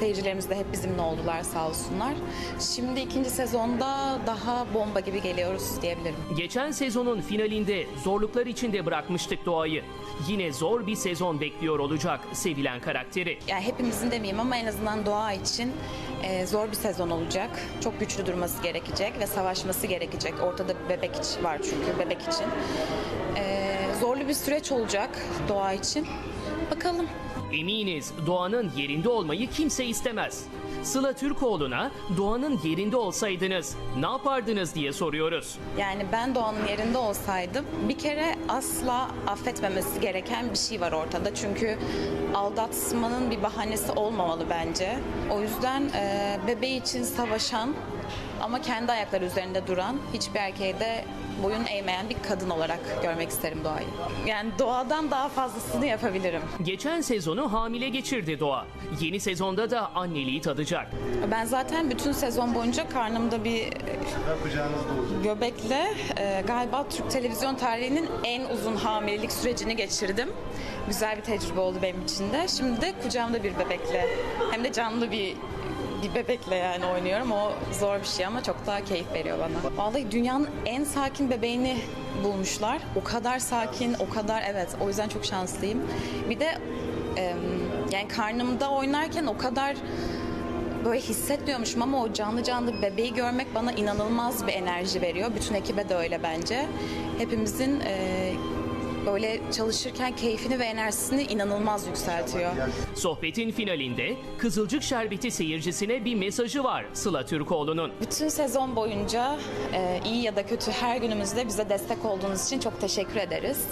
Seyircilerimiz de hep bizimle oldular sağ olsunlar. Şimdi ikinci sezonda daha bomba gibi geliyoruz diyebilirim. Geçen sezonun finalinde zorluklar içinde bırakmıştık Doğa'yı. Yine zor bir sezon bekliyor olacak sevilen karakteri. Yani hepimizin demeyeyim ama en azından doğa için e, zor bir sezon olacak. Çok güçlü durması gerekecek ve savaşması gerekecek. Ortada bir bebek var çünkü bebek için. E, zorlu bir süreç olacak doğa için. Bakalım. Eminiz Doğan'ın yerinde olmayı kimse istemez. Sıla Türkoğlu'na Doğan'ın yerinde olsaydınız ne yapardınız diye soruyoruz. Yani ben Doğan'ın yerinde olsaydım bir kere asla affetmemesi gereken bir şey var ortada. Çünkü aldatmanın bir bahanesi olmamalı bence. O yüzden e, bebeği için savaşan ama kendi ayakları üzerinde duran hiçbir erkeğe de boyun eğmeyen bir kadın olarak görmek isterim Doğa'yı. Yani doğadan daha fazlasını yapabilirim. Geçen sezonu hamile geçirdi Doğa. Yeni sezonda da anneliği tadacak. Ben zaten bütün sezon boyunca karnımda bir göbekle e, galiba Türk televizyon tarihinin en uzun hamilelik sürecini geçirdim. Güzel bir tecrübe oldu benim için de. Şimdi de kucağımda bir bebekle hem de canlı bir bir bebekle yani oynuyorum. O zor bir şey ama çok daha keyif veriyor bana. Vallahi dünyanın en sakin bebeğini bulmuşlar. O kadar sakin, o kadar evet. O yüzden çok şanslıyım. Bir de yani karnımda oynarken o kadar böyle hissetmiyormuşum ama o canlı canlı bebeği görmek bana inanılmaz bir enerji veriyor. Bütün ekibe de öyle bence. Hepimizin e, böyle çalışırken keyfini ve enerjisini inanılmaz yükseltiyor. Sohbetin finalinde Kızılcık Şerbeti seyircisine bir mesajı var Sıla Türkoğlu'nun. Bütün sezon boyunca e, iyi ya da kötü her günümüzde bize destek olduğunuz için çok teşekkür ederiz.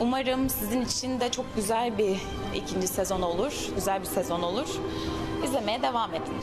Umarım sizin için de çok güzel bir ikinci sezon olur, güzel bir sezon olur. İzlemeye devam edin.